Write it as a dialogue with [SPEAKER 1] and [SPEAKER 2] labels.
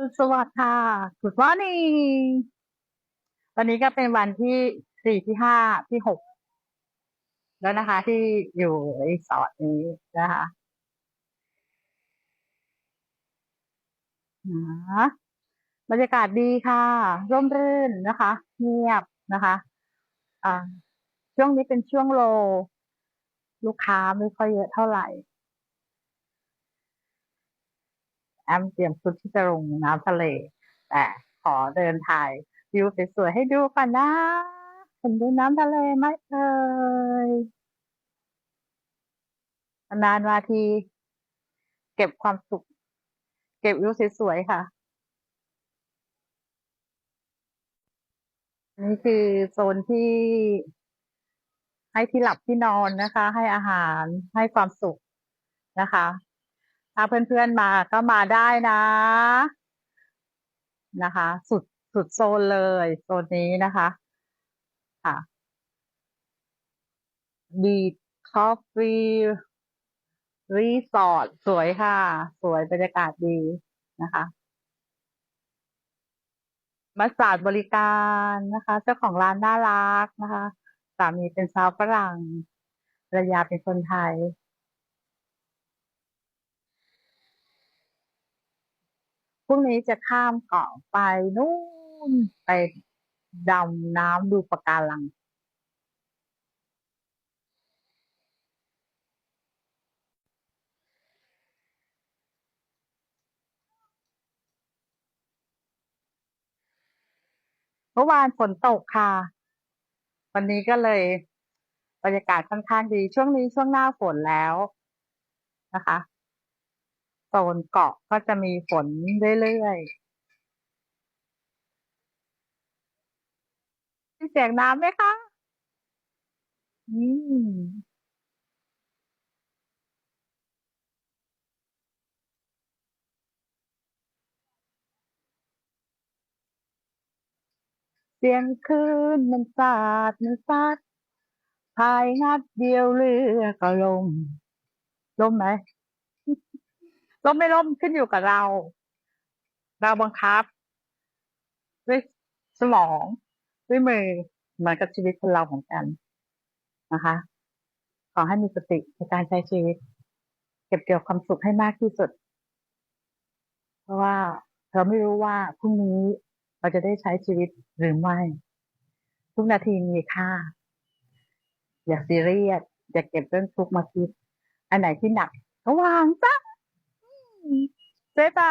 [SPEAKER 1] สวัสดีค่ะ Good morning ตอนนี้ก็เป็นวันที่สี่ที่ห้าที่หกแล้วนะคะ ที่อยู่รีสอร์ทนี้นะคะนะบรรยากาศดีค่ะ ร่มรื่นนะคะ เงียบนะคะอ่าช่วงนี้เป็นช่วงโล ลูกค้าไม่ค่อยเยอะเท่าไหร่ แอมเตรียมชุดที่จะลงน้ำทะเล แต่ขอเดินถ่ายวิวสวยๆให้ดูก่อนนะเห็นดูน้ำทะเลไหมเอ่ยนานมาที เก็บความสุข เก็บวิวสวยๆค่ะ นี่คือโซนที่ให้ที่หลับที่นอนนะคะ ให้อาหารให้ความสุขนะคะ ถ้าเพื่อนๆมาก็มาได้นะ นะคะ สุดสุดโซนเลยโซนนี้นะคะค่ะบีทคอฟฟี่รีสอร์ทสวยค่ะ สวยบรรยากาศดีนะคะมาสาดบริการนะคะ เจ้าของร้านน่ารักนะคะ สามีเป็นชาวฝรั่งภรรยาเป็นคนไทย พรุ่งนี้จะข้ามเกาะไปนู่นไปดำน้ำดูปะการัง เมื่อวานฝนตกค่ะ วันนี้ก็เลยบรรยากาศค่อนข้างดีช่วงนี้ช่วงหน้าฝนแล้วนะคะ โซนเกาะก็จะมีฝนเรื่อยๆมีเสียงน้ำไหมคะ อืมเสียงคลื่นมันสาดมันซัดพายงัดเดียวเรือก็ลมลมไหม ล่มไม่ล่มขึ้นอยู่กับเรา เราบังคับ ด้วยสมองด้วยมือเหมือนกับชีวิตคนเราเหมือนกันนะคะ ขอให้มีสติในการใช้ชีวิต เก็บเกี่ยวความสุขให้มากที่สุด เพราะว่าเราไม่รู้ว่าพรุ่งนี้เราจะได้ใช้ชีวิตหรือไม่ ทุกนาทีมีค่า อย่าซีเรียสอย่าเก็บเรื่องทุกข์มาคิด อันไหนที่หนักก็วางซะ เจ๊ตา